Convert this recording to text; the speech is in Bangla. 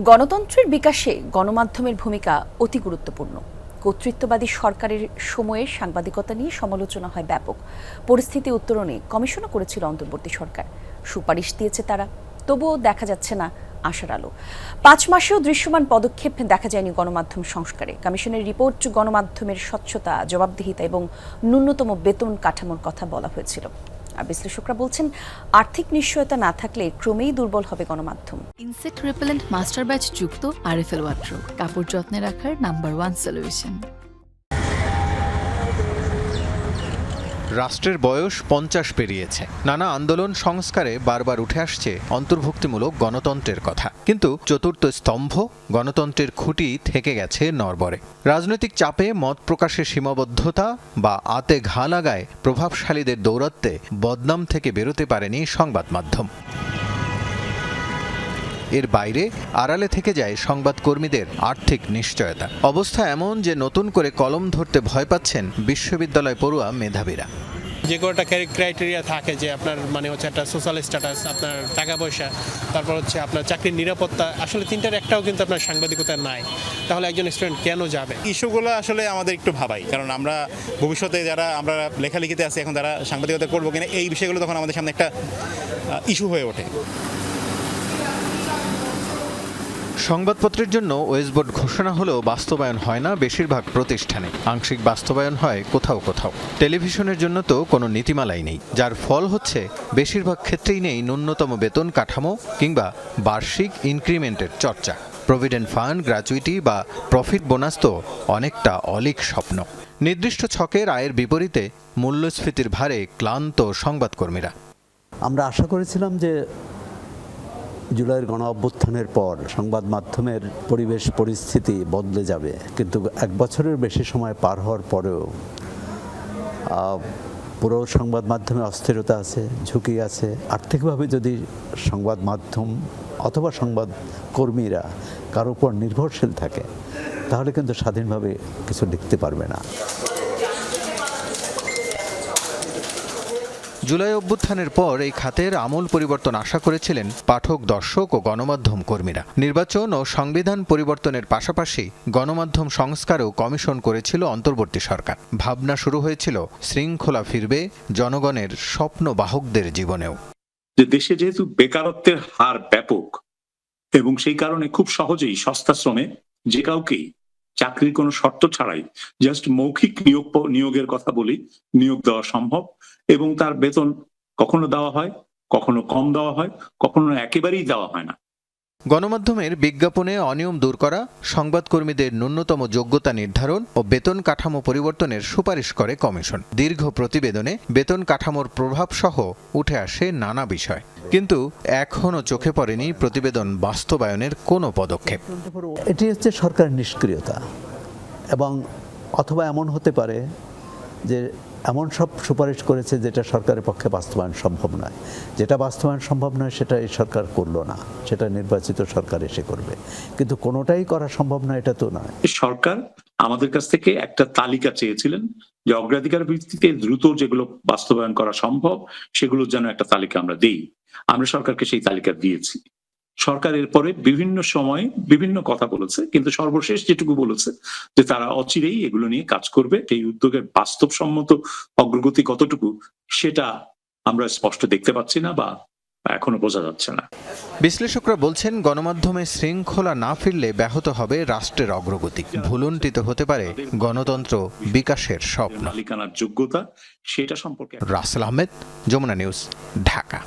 গণতন্ত্রের বিকাশে গণমাধ্যমের ভূমিকা অতি গুরুত্বপূর্ণ। কর্তৃত্ববাদী সরকারের সময়ে সাংবাদিকতা নিয়ে সমালোচনা হয় ব্যাপক। পরিস্থিতি উত্তরণে কমিশনও করেছিল অন্তর্বর্তী সরকার। সুপারিশ দিয়েছে তারা, তবুও দেখা যাচ্ছে না আশার আলো। পাঁচ মাসেও দৃশ্যমান পদক্ষেপ দেখা যায়নি গণমাধ্যম সংস্কারে। কমিশনের রিপোর্ট গণমাধ্যমের স্বচ্ছতা, জবাবদিহিতা এবং ন্যূনতম বেতন কাঠামোর কথা বলা হয়েছিল। বিশ্লেষকরা বলছেন, আর্থিক নিশ্চয়তা না থাকলে ক্রমেই দুর্বল হবে গণমাধ্যম। ইনসেক্ট রিপেলেন্ট মাস্টার ব্যাচ যুক্ত আরএফএল ওয়াট্রো কাপড় যত্নে রাখার নাম্বার ওয়ান সলিউশন। রাষ্ট্রের বয়স পঞ্চাশ পেরিয়েছে। নানা আন্দোলন সংস্কারে বারবার উঠে আসছে অন্তর্ভুক্তিমূলক গণতন্ত্রের কথা। কিন্তু চতুর্থ স্তম্ভ গণতন্ত্রের খুঁটি থেকে গেছে নরবরে। রাজনৈতিক চাপে মত প্রকাশের সীমাবদ্ধতা বা আতে ঘা লাগায় প্রভাবশালীদের দৌরত্বে বদনাম থেকে বেরোতে পারেনি সংবাদ মাধ্যম। এর বাইরে আড়ালে থেকে যায় সংবাদকর্মীদের আর্থিক নিশ্চয়তা। অবস্থা এমন যে নতুন করে কলম ধরতে ভয় পাচ্ছেন বিশ্ববিদ্যালয় পড়ুয়া মেধাবীরা। যে কোনো একটা ক্রাইটেরিয়া থাকে যে আপনার মানে হচ্ছে একটা সোশ্যাল স্ট্যাটাস আপনার টাকা পয়সা তারপর হচ্ছে আপনার চাকরির নিরাপত্তা আসলে তিনটার একটাও কিন্তু আপনার সাংবাদিকতা নাই। তাহলে একজন স্টুডেন্ট কেন যাবে? ইস্যুগুলো আসলে আমাদের একটু ভাবাই কারণ আমরা ভবিষ্যতে যারা আমরা লেখালেখিতে আছি এখন তারা সাংবাদিকতা করব কিনা এই বিষয়গুলো তখন আমাদের সামনে একটা ইস্যু হয়ে ওঠে। সংবাদপত্রের জন্য ওয়েসবোর্ড ঘোষণা হলেও বাস্তবায়ন হয় না বেশিরভাগ প্রতিষ্ঠানে। আংশিক বাস্তবায়ন হয় কোথাও কোথাও। টেলিভিশনের জন্য তো কোনো নীতিমালাই নেই। যার ফল হচ্ছে, বেশিরভাগ ক্ষেত্রেই নেই ন্যূনতম বেতন কাঠামো কিংবা বার্ষিক ইনক্রিমেন্টের চর্চা। প্রভিডেন্ট ফান্ড, গ্র্যাচুইটি বা প্রফিট বোনাস তো অনেকটা অলিক স্বপ্ন। নির্দিষ্ট ছকের আয়ের বিপরীতে মূল্যস্ফীতির ভারে ক্লান্ত সংবাদকর্মীরা। আমরা আশা করেছিলাম যে জুলাইয়ের গণ অভ্যুত্থানের পর সংবাদ মাধ্যমের পরিবেশ পরিস্থিতি বদলে যাবে। কিন্তু এক বছরের বেশি সময় পার হওয়ার পরেও পুরো সংবাদ মাধ্যমে অস্থিরতা আছে, ঝুঁকি আছে। আর্থিকভাবে যদি সংবাদ মাধ্যম অথবা সংবাদ কর্মীরা কারও উপর নির্ভরশীল থাকে, তাহলে কিন্তু স্বাধীনভাবে কিছু লিখতে পারবে না। জুলাই অভ্যুত্থানের পর এই খাতের আমূল পরিবর্তন আশা করেছিলেন পাঠক, দর্শক ও গণমাধ্যম কর্মীরা। নির্বাচন ও সংবিধান পরিবর্তনের পাশাপাশি গণমাধ্যম সংস্কারও কমিশন করেছিল অন্তর্বর্তী সরকার। ভাবনা শুরু হয়েছিল, শৃঙ্খলা ফিরবে জনগণের স্বপ্ন বাহকদের জীবনেও। যে দেশে যেহেতু বেকারত্বের হার ব্যাপক, এবং সেই কারণে খুব সহজেই সস্তা শ্রমে যে কাউকেই চাকরির কোনো শর্ত ছাড়াই জাস্ট মৌখিক নিয়োগ নিয়োগের কথা বলি, নিয়োগ দেওয়া সম্ভব এবং তার বেতন কখনো দেওয়া হয়, কখনো কম দেওয়া হয়, কখনো একেবারেই দেওয়া হয় না। গণমাধ্যমের বিজ্ঞাপনে অনিয়ম দূর করা, সংবাদকর্মীদের ন্যূনতম যোগ্যতা নির্ধারণ ও বেতন কাঠামো পরিবর্তনের সুপারিশ করে কমিশন। দীর্ঘ প্রতিবেদনে বেতন কাঠামোর প্রভাব সহ উঠে আসে নানা বিষয়। কিন্তু এখনও চোখে পড়েনি প্রতিবেদন বাস্তবায়নের কোনো পদক্ষেপ। এটি হচ্ছে সরকারের নিষ্ক্রিয়তা এবং অথবা এমন হতে পারে যে এমন সব সুপারিশ করেছে যেটা সরকারের পক্ষে বাস্তবায়ন সম্ভব নয়। যেটা বাস্তবায়ন সম্ভব নয়, সেটা এই সরকার করল না। সেটা নির্বাচিত সরকার এসে করবে। কিন্তু কোনোটাই করা সম্ভব নয়, এটা তো নয়। সরকার আমাদের কাছ থেকে একটা তালিকা চেয়েছিলেন যে অগ্রাধিকার ভিত্তিতে দ্রুত যেগুলো বাস্তবায়ন করা সম্ভব, সেগুলোর যেন একটা তালিকা আমরা দেই। আমরা সরকারকে সেই তালিকা দিয়েছি। সরকার এরপরে বিভিন্ন সময় বিভিন্ন কথা বলেছে কিন্তু সর্বশেষ যেটুকু বলেছে যে তারা অচিরেই এগুলো নিয়ে কাজ করবে এই উদ্যোগের বাস্তবসম্মত অগ্রগতি কতটুকু সেটা আমরা স্পষ্ট দেখতে পাচ্ছি না বা এখনও বোঝা যাচ্ছে না। বিশ্লেষকরা বলছেন গণমাধ্যমে শৃঙ্খলা না ফিরলে ব্যাহত হবে রাষ্ট্রের অগ্রগতি। ভুলুণ্ঠিত হতে পারে গণতন্ত্র বিকাশের স্বপ্ন। মালিকানার যোগ্যতা সেটা সম্পর্কে রাসেল আহমেদ যমুনা নিউজ ঢাকা।